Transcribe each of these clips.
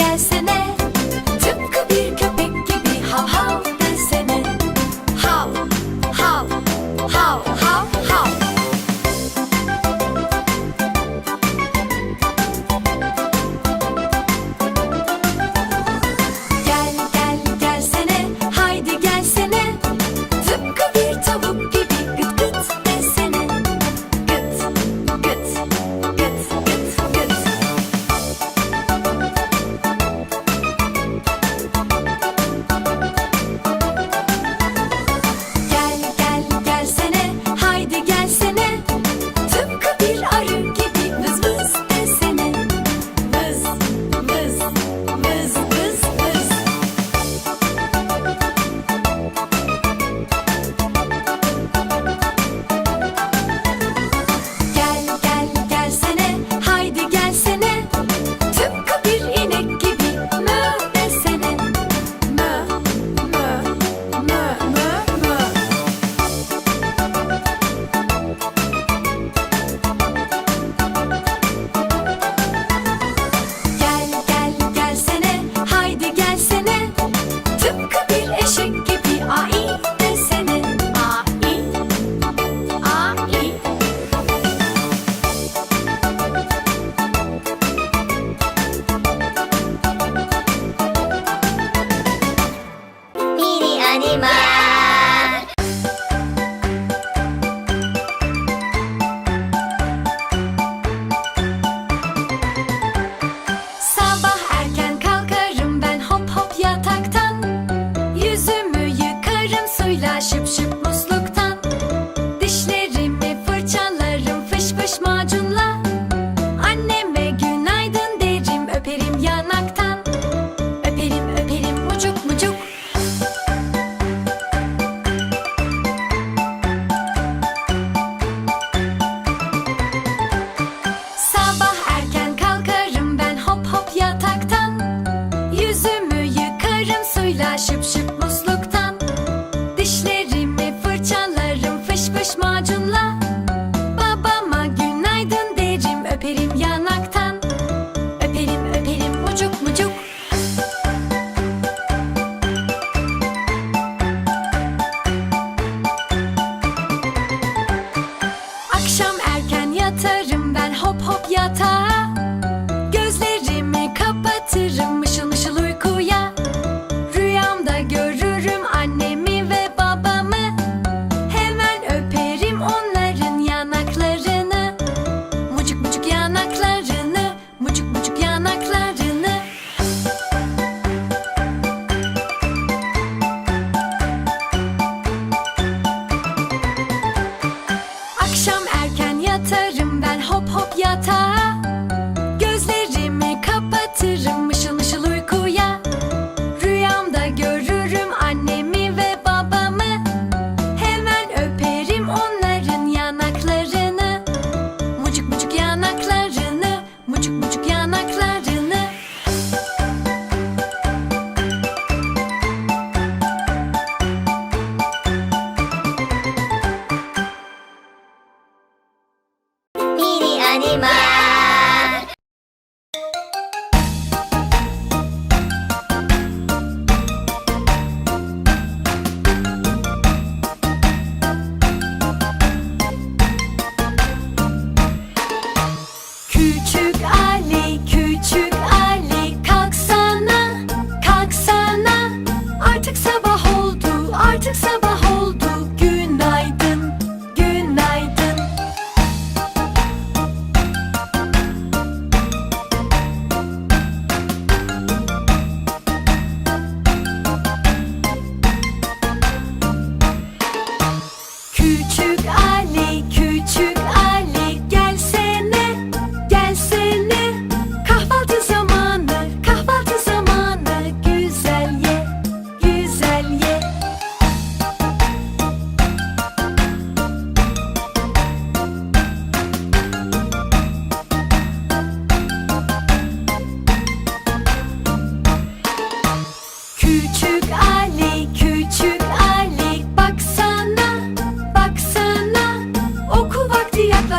ya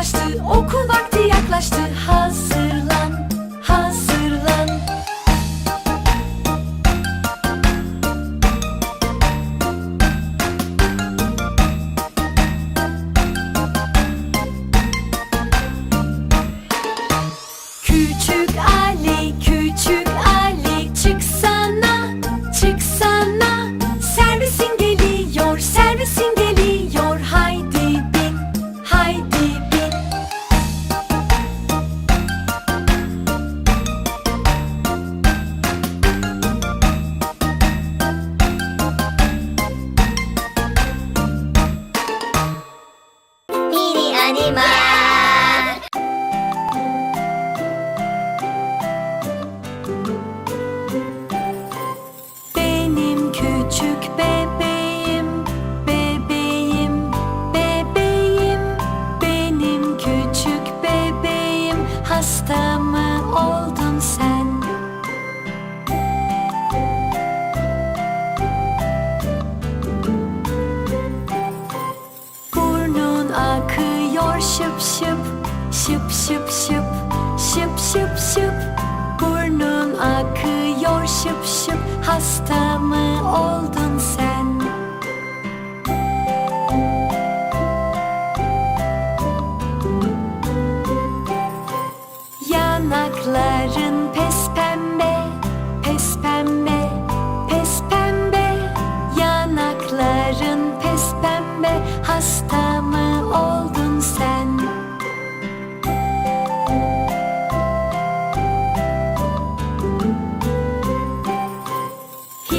yaklaştı Okul vakti yaklaştı Hazır. animal. şıp şıp şıp şıp şıp şıp şıp şıp. Burnun akıyor şıp şıp. Hasta mı oldun?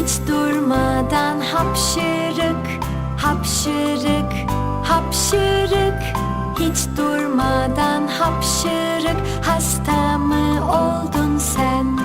Hiç durmadan hapşırık, hapşırık, hapşırık Hiç durmadan hapşırık Hasta mı oldun sen?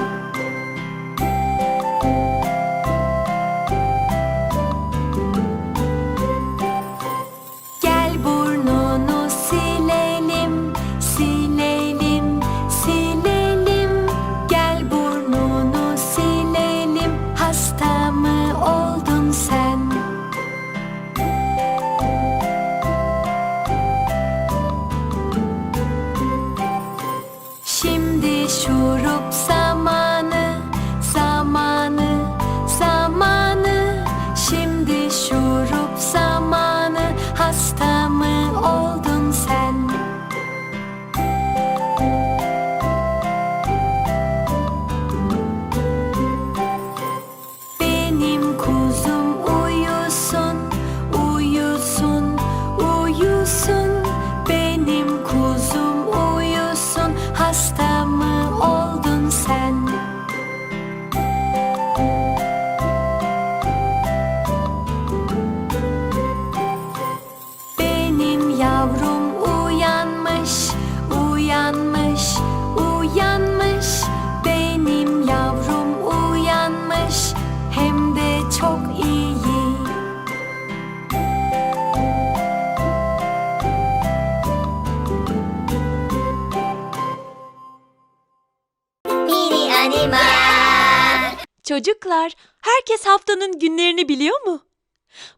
Çocuklar, herkes haftanın günlerini biliyor mu?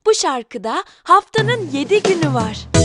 Bu şarkıda haftanın yedi günü var.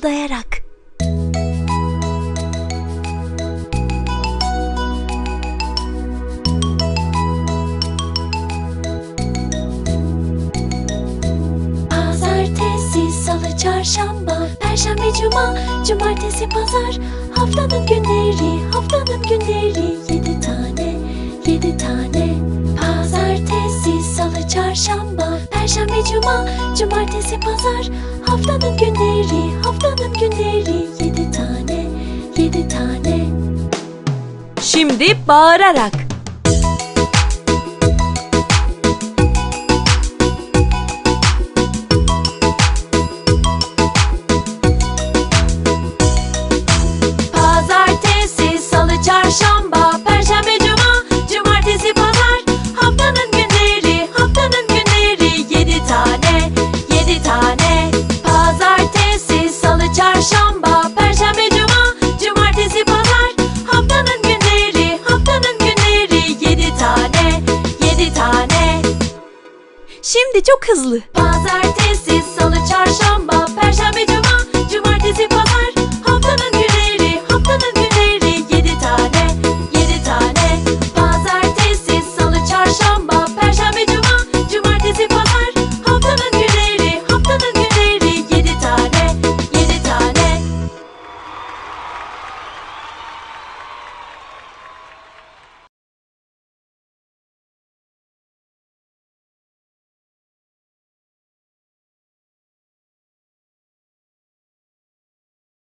fısıldayarak. Pazartesi, salı, çarşamba, perşembe, cuma, cumartesi, pazar. Haftanın günleri, haftanın günleri. Yedi tane, yedi tane. Pazartesi, salı, çarşamba Perşembe, cuma, cumartesi, pazar. Haftanın günleri, haftanın günleri. Yedi tane, yedi tane. Şimdi bağırarak. çok hızlı. Pazartesi